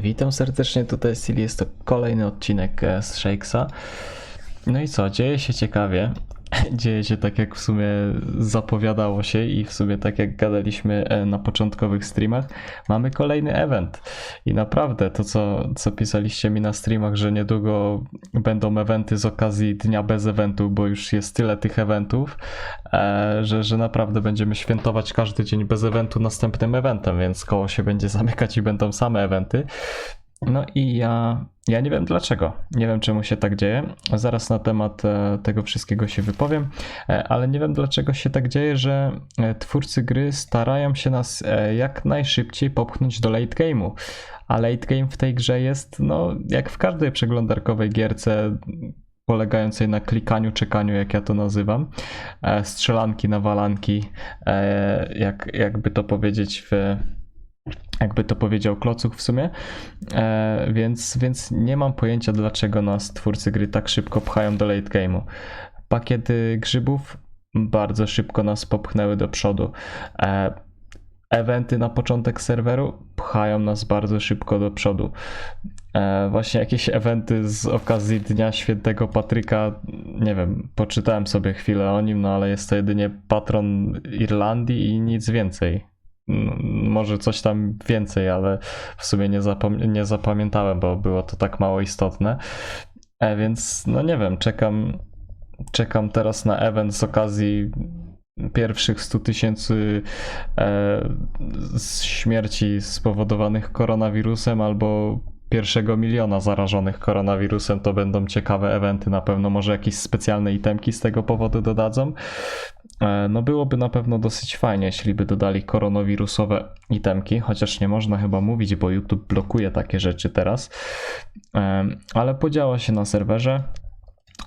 Witam serdecznie, tutaj Silly, jest to kolejny odcinek e, z Shakesa. No i co, dzieje się ciekawie. Dzieje się tak jak w sumie zapowiadało się i w sumie tak jak gadaliśmy e, na początkowych streamach. Mamy kolejny event i naprawdę to co, co pisaliście mi na streamach, że niedługo będą eventy z okazji dnia bez eventu, bo już jest tyle tych eventów, e, że, że naprawdę będziemy świętować każdy dzień bez eventu następnym eventem, więc koło się będzie zamykać i będą same eventy. No i ja, ja nie wiem dlaczego. Nie wiem czemu się tak dzieje. Zaraz na temat e, tego wszystkiego się wypowiem, e, ale nie wiem dlaczego się tak dzieje, że e, twórcy gry starają się nas jak najszybciej popchnąć do late game'u. A late game w tej grze jest, no, jak w każdej przeglądarkowej gierce, polegającej na klikaniu, czekaniu, jak ja to nazywam. Strzelanki, nawalanki, jak, jakby to powiedzieć w jakby to powiedział Klocuch w sumie, e, więc, więc nie mam pojęcia dlaczego nas twórcy gry tak szybko pchają do late game'u. Pakiety grzybów bardzo szybko nas popchnęły do przodu. E, eventy na początek serweru pchają nas bardzo szybko do przodu. E, właśnie jakieś eventy z okazji Dnia Świętego Patryka, nie wiem, poczytałem sobie chwilę o nim, no ale jest to jedynie patron Irlandii i nic więcej. Może coś tam więcej, ale w sumie nie, zapam- nie zapamiętałem, bo było to tak mało istotne. E, więc no nie wiem, czekam, czekam teraz na event z okazji pierwszych 100 tysięcy e, śmierci spowodowanych koronawirusem albo pierwszego miliona zarażonych koronawirusem. To będą ciekawe eventy, na pewno może jakieś specjalne itemki z tego powodu dodadzą. E, No byłoby na pewno dosyć fajnie, jeśli by dodali koronawirusowe itemki, chociaż nie można chyba mówić, bo YouTube blokuje takie rzeczy teraz. E, Ale podziała się na serwerze.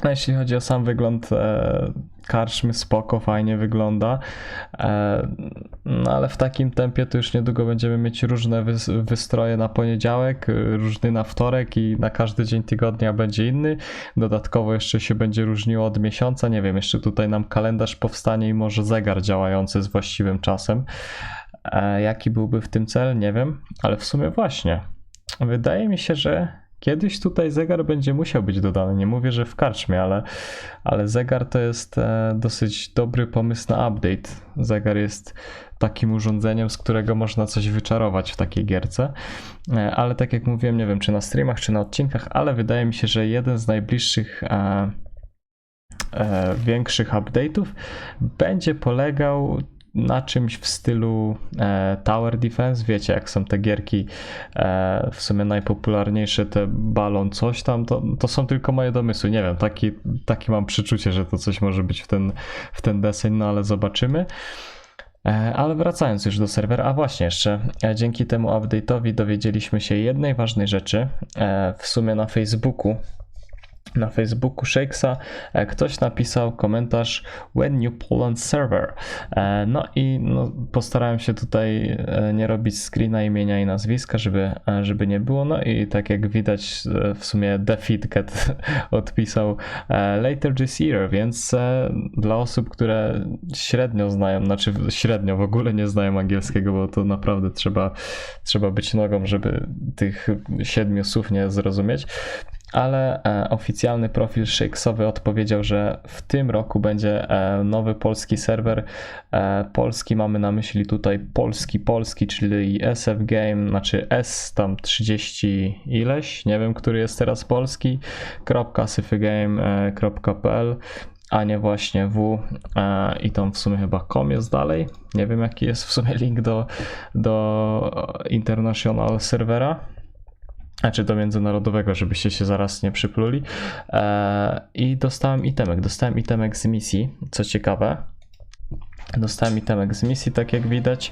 No jeśli chodzi o sam wygląd e, karczmy, spoko, fajnie wygląda. E, no ale w takim tempie to już niedługo będziemy mieć różne wys- wystroje na poniedziałek, y, różny na wtorek i na każdy dzień tygodnia będzie inny. Dodatkowo jeszcze się będzie różniło od miesiąca. Nie wiem, jeszcze tutaj nam kalendarz powstanie i może zegar działający z właściwym czasem. E, jaki byłby w tym cel? Nie wiem, ale w sumie właśnie. Wydaje mi się, że kiedyś tutaj zegar będzie musiał być dodany. Nie mówię, że w karczmie, ale, ale zegar to jest e, dosyć dobry pomysł na update. Zegar jest takim urządzeniem, z którego można coś wyczarować w takiej gierce. E, Ale tak jak mówiłem, nie wiem czy na streamach, czy na odcinkach, ale wydaje mi się, że jeden z najbliższych e, e, większych update'ów będzie polegał na czymś w stylu e, Tower Defense. Wiecie, jak są te gierki e, w sumie najpopularniejsze, te balon, coś tam, to, to są tylko moje domysły. Nie wiem, taki, taki mam przeczucie, że to coś może być w ten, w ten deseń, no ale zobaczymy. E, Ale wracając już do serwera, a właśnie jeszcze e, dzięki temu update'owi dowiedzieliśmy się jednej ważnej rzeczy. E, W sumie na Facebooku na Facebooku Shakesa e, ktoś napisał komentarz When New Poland Server. E, No i no, postarałem się tutaj e, nie robić screena imienia i nazwiska, żeby, żeby nie było. No i tak jak widać w sumie Defeatcat odpisał later this year, więc dla osób, które średnio znają, znaczy średnio w ogóle nie znają angielskiego, bo to naprawdę trzeba, trzeba być nogą, żeby tych siedmiu słów nie zrozumieć ale e, oficjalny profil Shakesowy odpowiedział, że w tym roku będzie e, nowy polski serwer. E, polski mamy na myśli tutaj polski, polski, czyli SF Game, znaczy S tam 30 ileś, nie wiem, który jest teraz polski, .syfygame.pl a nie właśnie w i tam w sumie chyba com jest dalej. Nie wiem jaki jest w sumie link do, do international serwera znaczy do międzynarodowego, żebyście się zaraz nie przypluli. E, I dostałem itemek. Dostałem itemek z misji, co ciekawe. Dostałem itemek z misji, tak jak widać,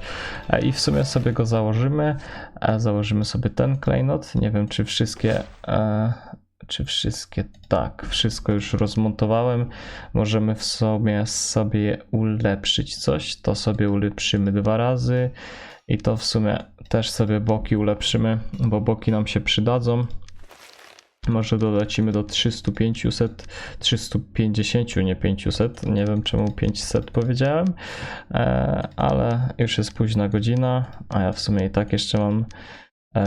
e, i w sumie sobie go założymy. E, Założymy sobie ten klejnot. Nie wiem, czy wszystkie. Czy wszystkie tak, wszystko już rozmontowałem. Możemy w sobie sobie ulepszyć coś. To sobie ulepszymy dwa razy. I to w sumie też sobie boki ulepszymy, bo boki nam się przydadzą. Może dolecimy do 300, 500, 350, nie 500. Nie wiem czemu 500 powiedziałem, e, ale już jest późna godzina, a ja w sumie i tak jeszcze mam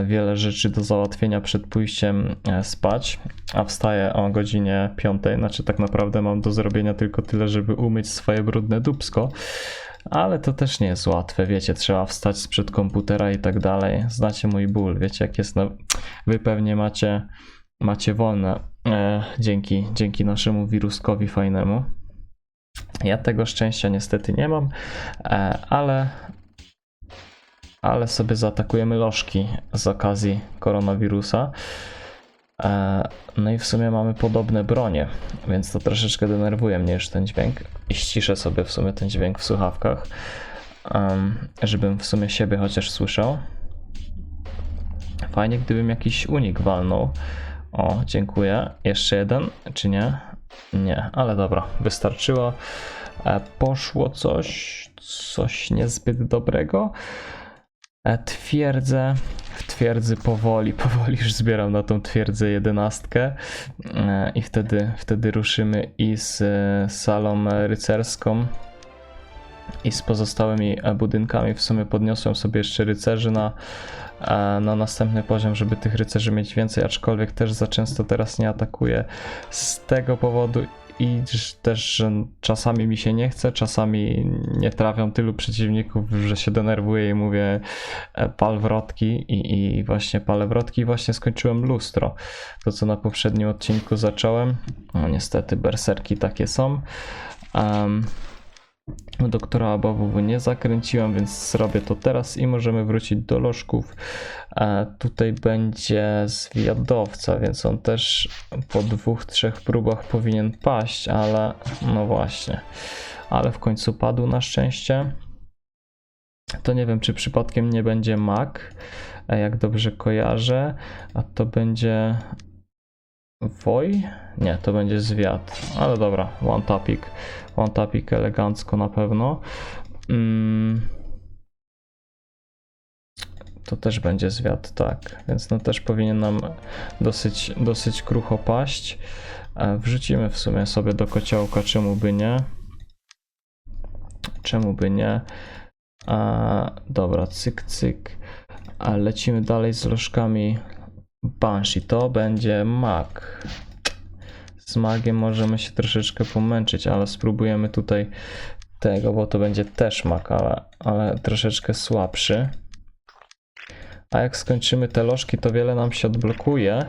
wiele rzeczy do załatwienia przed pójściem e, spać, a wstaję o godzinie 5, znaczy tak naprawdę mam do zrobienia tylko tyle, żeby umyć swoje brudne dubsko, ale to też nie jest łatwe, wiecie, trzeba wstać sprzed komputera i tak dalej, znacie mój ból, wiecie jak jest, no, wy pewnie macie, macie wolne. E, dzięki, dzięki naszemu wiruskowi fajnemu. Ja tego szczęścia niestety nie mam, e, ale ale sobie zaatakujemy lożki z okazji koronawirusa. E, No i w sumie mamy podobne bronie, więc to troszeczkę denerwuje mnie już ten dźwięk. I ściszę sobie w sumie ten dźwięk w słuchawkach, żebym w sumie siebie chociaż słyszał. Fajnie, gdybym jakiś unik walnął. O, dziękuję. Jeszcze jeden, czy nie? Nie, ale dobra, wystarczyło. E, Poszło coś, coś niezbyt dobrego. E, Twierdzę, w twierdzy powoli, powoli już zbieram na tą twierdzę jedenastkę E, i wtedy, wtedy ruszymy i z e, salą rycerską i z pozostałymi budynkami. W sumie podniosłem sobie jeszcze rycerzy na, na następny poziom, żeby tych rycerzy mieć więcej, aczkolwiek też za często teraz nie atakuję z tego powodu i też, że czasami mi się nie chce, czasami nie trafiam tylu przeciwników, że się denerwuję i mówię e, pal wrotki i, i właśnie palę wrotki i właśnie skończyłem lustro. To co na poprzednim odcinku zacząłem. No niestety berserki takie są. Um, doktora ABWW nie zakręciłem, więc zrobię to teraz i możemy wrócić do lożków. Tutaj będzie zwiadowca, więc on też po dwóch, trzech próbach powinien paść, ale no właśnie. Ale w końcu padł na szczęście. To nie wiem, czy przypadkiem nie będzie mak, e, jak dobrze kojarzę, a to będzie Woj? Nie, to będzie zwiat. Ale dobra, one tapik. One tapik elegancko na pewno. Mm. To też będzie zwiat, tak. Więc no też powinien nam dosyć, dosyć krucho paść. E, Wrzucimy w sumie sobie do kociołka, czemu by nie. Czemu by nie. A, dobra, cyk, cyk. A lecimy dalej z lożkami Banshee. To będzie mag. Z magiem możemy się troszeczkę pomęczyć, ale spróbujemy tutaj tego, bo to będzie też mag, ale, ale troszeczkę słabszy. A jak skończymy te lożki, to wiele nam się odblokuje.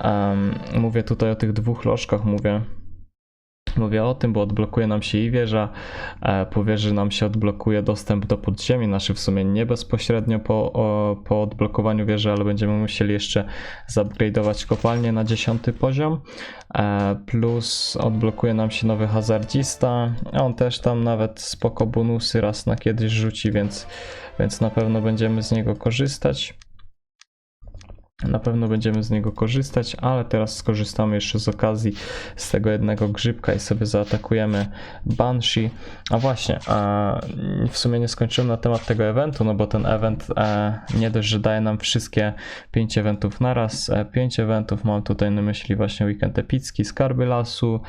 Em, mówię tutaj o tych dwóch lożkach, mówię. Mówię o tym, bo odblokuje nam się i wieża, e, po wieży nam się odblokuje dostęp do podziemi, znaczy w sumie nie bezpośrednio po, o, po odblokowaniu wieży, ale będziemy musieli jeszcze zupgrade'ować kopalnię na 10 poziom, e, plus odblokuje nam się nowy hazardzista, on też tam nawet spoko bonusy raz na kiedyś rzuci, więc, więc na pewno będziemy z niego korzystać. Na pewno będziemy z niego korzystać, ale teraz skorzystamy jeszcze z okazji z tego jednego grzybka i sobie zaatakujemy Banshee. A właśnie, w sumie nie skończyłem na temat tego eventu, no bo ten event e, nie dość, że daje nam wszystkie 5 eventów naraz. 5 eventów mam tutaj na myśli właśnie weekend epicki, skarby lasu,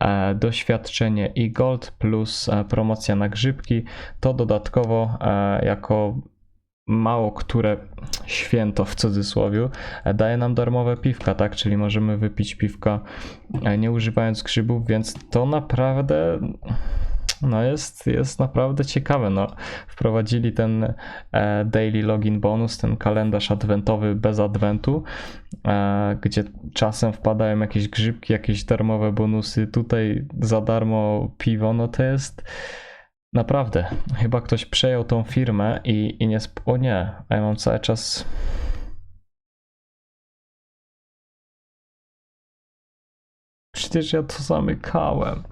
e, doświadczenie i gold plus e, promocja na grzybki. To dodatkowo e, jako mało które święto w cudzysłowie e, daje nam darmowe piwka, tak? Czyli możemy wypić piwka e, nie używając grzybów, więc to naprawdę no jest, jest naprawdę ciekawe. No, wprowadzili ten e, daily login bonus, ten kalendarz adwentowy bez adwentu, e, gdzie czasem wpadają jakieś grzybki, jakieś darmowe bonusy. Tutaj za darmo piwo, no to jest Naprawdę, chyba ktoś przejął tą firmę i, i nie. O nie, a ja mam cały czas. Przecież ja to zamykałem.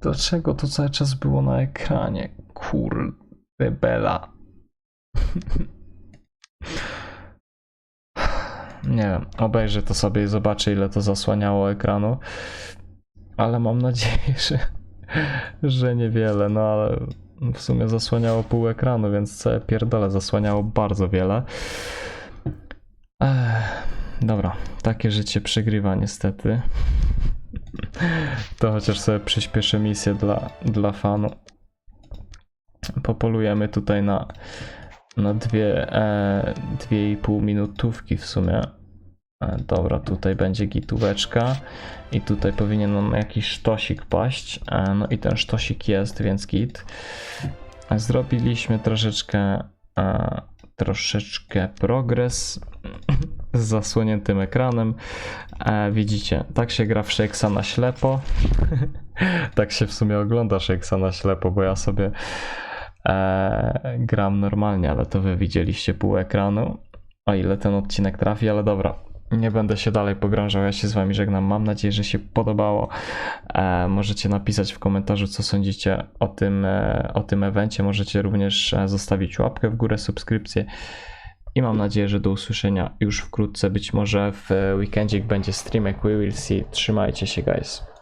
Dlaczego to cały czas było na ekranie? Kurde, bela. Nie wiem, obejrzę to sobie i zobaczę, ile to zasłaniało ekranu. Ale mam nadzieję, że że niewiele, no ale w sumie zasłaniało pół ekranu, więc całe pierdole zasłaniało bardzo wiele. Ech, dobra, takie życie przegrywa niestety. To chociaż sobie przyspieszę misję dla, dla fanu. Popolujemy tutaj na, no dwie, e, dwie i pół minutówki w sumie. E, dobra, tutaj będzie gitóweczka i tutaj powinien nam jakiś sztosik paść. E, no i ten sztosik jest, więc git. E, Zrobiliśmy troszeczkę, troszeczkę progres z zasłoniętym ekranem. Widzicie, tak się gra w Shakesa na ślepo. tak się w sumie ogląda Shakesa na ślepo, bo ja sobie gram normalnie, ale to wy widzieliście pół ekranu. O ile ten odcinek trafi, ale dobra. Nie będę się dalej pogrążał, ja się z wami żegnam. Mam nadzieję, że się podobało. E, możecie napisać w komentarzu, co sądzicie o tym, e, o tym evencie. Możecie również e, zostawić łapkę w górę, subskrypcję. I mam nadzieję, że do usłyszenia już wkrótce. Być może w weekendzie będzie streamek We Will See. Trzymajcie się, guys.